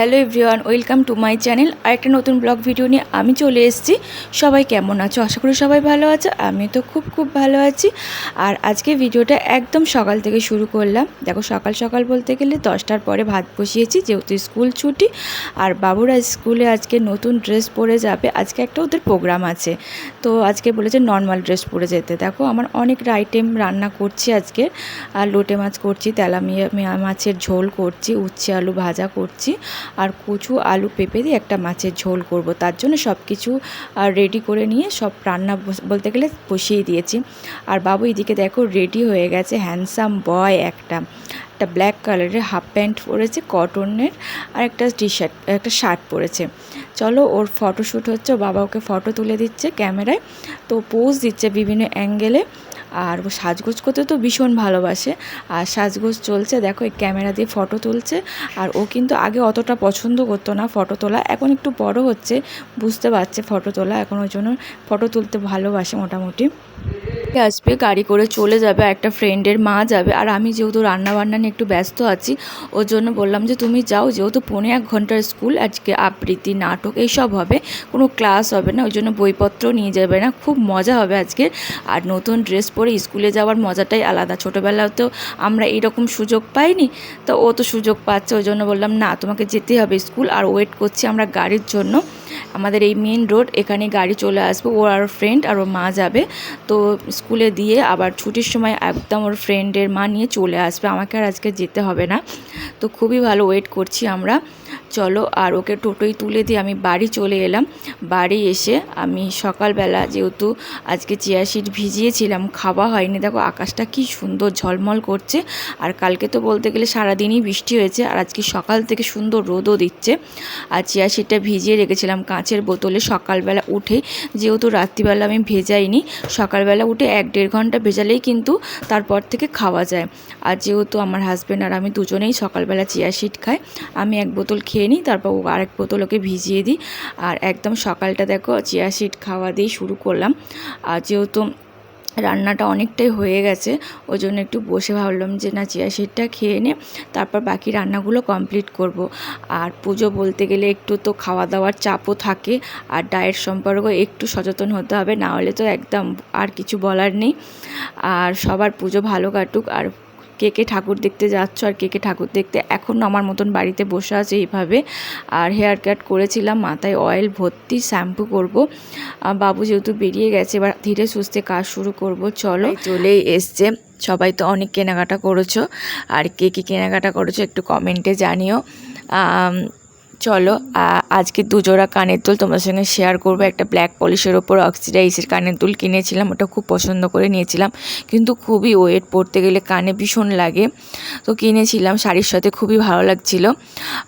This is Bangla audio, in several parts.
Hello everyone, welcome to my channel. আর একটা নতুন ব্লগ ভিডিও নিয়ে আমি চলে এসেছি। সবাই কেমন আছো? আশা করি সবাই ভালো আছে। আমি তো খুব খুব ভালো আছি। আর আজকে ভিডিওটা একদম সকাল থেকে শুরু করলাম। দেখো, সকাল সকাল বলতে গেলে দশটার পরে ভাত বসিয়েছি, যেহেতু স্কুল ছুটি। আর বাবুরা স্কুলে আজকে নতুন ড্রেস পরে যাবে। আজকে একটা ওদের প্রোগ্রাম আছে। তো আজকে বলেছে নর্মাল ড্রেস পরে যেতে। দেখো, আমার অনেক আইটেম রান্না করছি আজকে। আর লোটে মাছ করছি তেলা মিয়া মিয়া মাছের ঝোল করছি, উচ্ছে আলু ভাজা করছি। আর কচু, আলু পেঁপে দিয়ে একটা মাছের ঝোল করব। তার জন্য সব কিছু রেডি করে নিয়ে সব রান্না বলতে গেলে বসিয়ে দিয়েছি। আর বাবু এদিকে দেখো রেডি হয়ে গেছে হ্যান্ডসাম বয় একটা। একটা ব্ল্যাক কালারের হাফ প্যান্ট পরেছে কটনের আর একটা টি শার্ট একটা শার্ট পরেছে। চলো ওর ফটোশ্যুট হচ্ছে বাবা ওকে ফটো তুলে দিচ্ছে ক্যামেরায় তো পোজ দিচ্ছে বিভিন্ন অ্যাঙ্গেলে আর ও সাজগোজ করতে তো ভীষণ ভালোবাসে। আর সাজগোজ চলছে, দেখো, এই ক্যামেরা দিয়ে ফটো তুলছে। আর ও কিন্তু আগে অতটা পছন্দ করতো না ফটো তোলা, এখন একটু বড় হচ্ছে, বুঝতে পারছে ফটো তোলা, এখন ওই জন্য ফটো তুলতে ভালোবাসে মোটামুটি। আসবে, গাড়ি করে চলে যাবে একটা ফ্রেন্ডের মা যাবে। আর আমি যেহেতু রান্না বান্না নিয়ে একটু ব্যস্ত আছি, ওর জন্য বললাম যে তুমি যাও, যেহেতু পৌনে এক ঘণ্টার স্কুল আজকে আবৃত্তি, নাটক এইসব হবে, কোনো ক্লাস হবে না, ওই জন্য বইপত্র নিয়ে যাবে না, খুব মজা হবে আজকে। আর নতুন ড্রেস পরে স্কুলে যাওয়ার মজাটাই আলাদা। ছোটোবেলায় তো আমরা এইরকম সুযোগ পাইনি, তো ও তো সুযোগ পাচ্ছে, ওই জন্য বললাম, না, তোমাকে যেতে হবে স্কুল আর ওয়েট করছি আমরা গাড়ির জন্য। আমাদের এই মেন রোড এখানে গাড়ি চলে আসবে, ও আর ফ্রেন্ড আর ওর মা যাবে। তো স্কুলে দিয়ে আবার ছুটির সময় একদম ওর ফ্রেন্ডের মা নিয়ে চলে আসবে। আমাকে আর আজকে যেতে হবে না। তো খুবই ভালো ওয়েট করছি আমরা। চলো আর ওকে টোটোই তুলে দিয়ে আমি বাড়ি চলে এলাম। বাড়ি এসে আমি সকালবেলা যেহেতু আজকে চিয়া সিড ভিজিয়েছিলাম, খাওয়া হয়নি। দেখো আকাশটা কি সুন্দর ঝলমল করছে। আর কালকে তো বলতে গেলে সারাদিনই বৃষ্টি হয়েছে আর আজকে সকাল থেকে সুন্দর রোদও দিচ্ছে। আর চিয়া সিডটা ভিজিয়ে রেখেছিলাম কাঁচের বোতলে সকালবেলা উঠে। যেহেতু রাত্রিবেলা আমি ভেজাইনি, সকালবেলা উঠে এক দেড় ঘণ্টা ভেজালেই কিন্তু তারপর থেকে খাওয়া যায়। আর যেহেতু আমার হাজব্যান্ড আর আমি দুজনেই সকালবেলা চিয়া সিড খাই, আমি এক বোতল খেয়ে নিই, তারপর আরেক বোতল ওকে ভিজিয়ে দিই। আর একদম সকালটা দেখো, চিয়া সিড খাওয়া দিয়ে শুরু করলাম। আর যেহেতু রান্নাটা অনেকটাই হয়ে গেছে, ওই জন্য একটু বসে ভাবলাম যে না, চিয়া সিডটা খেয়ে নে, তারপর বাকি রান্নাগুলো কমপ্লিট করব। আর পুজো বলতে গেলে একটু তো খাওয়া দাওয়ার চাপও থাকে, আর ডায়েট সম্পর্কে একটু সচেতন হতে হবে, না হলে তো একদম আর কিছু বলার নেই। আর সবার পুজো ভালো কাটুক, আর কে কে ঠাকুর দেখতে যাচ্ছ আর কে কে ঠাকুর দেখতে এখনও আমার মতন বাড়িতে বসে আছে এইভাবে। আর হেয়ার কাট করেছিলাম, মাথায় অয়েল ভর্তি, শ্যাম্পু করব। বাবু যেহেতু বেরিয়ে গেছে, এবার ধীরে সুস্থে কাজ শুরু করব, চলো। চলেই এসছে। সবাই তো অনেক কেনাকাটা করেছ। আর কে কী কেনাকাটা করেছ একটু কমেন্টে জানিও। চলো আজকে দুজোড়া কানের দুল তোমার সঙ্গে শেয়ার করব। একটা ব্ল্যাক পলিশের ওপর অক্সিডাইজের কানের দুল কিনেছিলাম, ওটা খুব পছন্দ করে নিয়েছিলাম। কিন্তু খুবই ওয়েট পড়তে গেলে কানে ভীষণ লাগে। তো কিনেছিলাম, শাড়ির সাথে খুবই ভালো লাগছিল।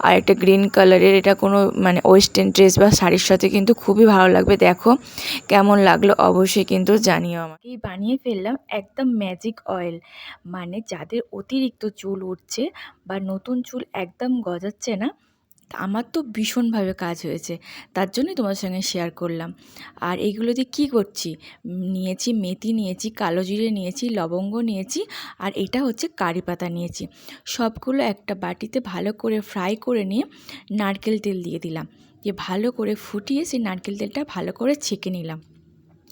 আর একটা গ্রিন কালারের এটা কোনো মানে ওয়েস্টার্ন ড্রেস বা শাড়ির সাথে কিন্তু খুবই ভালো লাগবে। দেখো কেমন লাগল, অবশ্যই কিন্তু জানিও আমাকে। বানিয়ে ফেললাম একদম ম্যাজিক অয়েল মানে যাদের অতিরিক্ত চুল উঠছে বা নতুন চুল একদম গজাচ্ছে না আমার তো ভীষণভাবে কাজ হয়েছে, তার জন্যই তোমার সঙ্গে শেয়ার করলাম। আর এইগুলো দিয়ে কী করছি? নিয়েছি মেথি নিয়েছি, কালো জিরে নিয়েছি, লবঙ্গ নিয়েছি, আর এটা হচ্ছে কারি পাতা নিয়েছি। সবগুলো একটা বাটিতে ভালো করে ফ্রাই করে নিয়ে নারকেল তেল দিয়ে দিলাম। দিয়ে ভালো করে ফুটিয়ে সেই নারকেল তেলটা ভালো করে ছেঁকে নিলাম।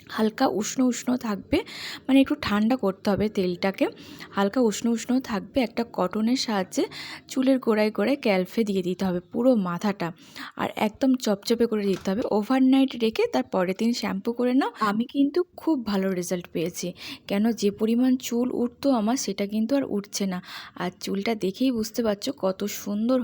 হালকা উষ্ণ উষ্ণ থাকবে মানে একটু ঠান্ডা করতে হবে তেলটাকে। হালকা উষ্ণ উষ্ণ থাকবে, একটা কটনের সাহায্যে চুলের গোড়ায় গোড়ায় ক্যালফে দিয়ে দিতে হবে পুরো মাথাটা। আর একদম চপচপে করে দিতে হবে। ওভারনাইট রেখে তার পরের দিন শ্যাম্পু করে নাও। আমি কিন্তু খুব ভালো রেজাল্ট পেয়েছি। কেন যে পরিমাণ চুল উঠতো আমার, সেটা কিন্তু আর উঠছে না। আর চুলটা দেখেই বুঝতে পারছ কত সুন্দর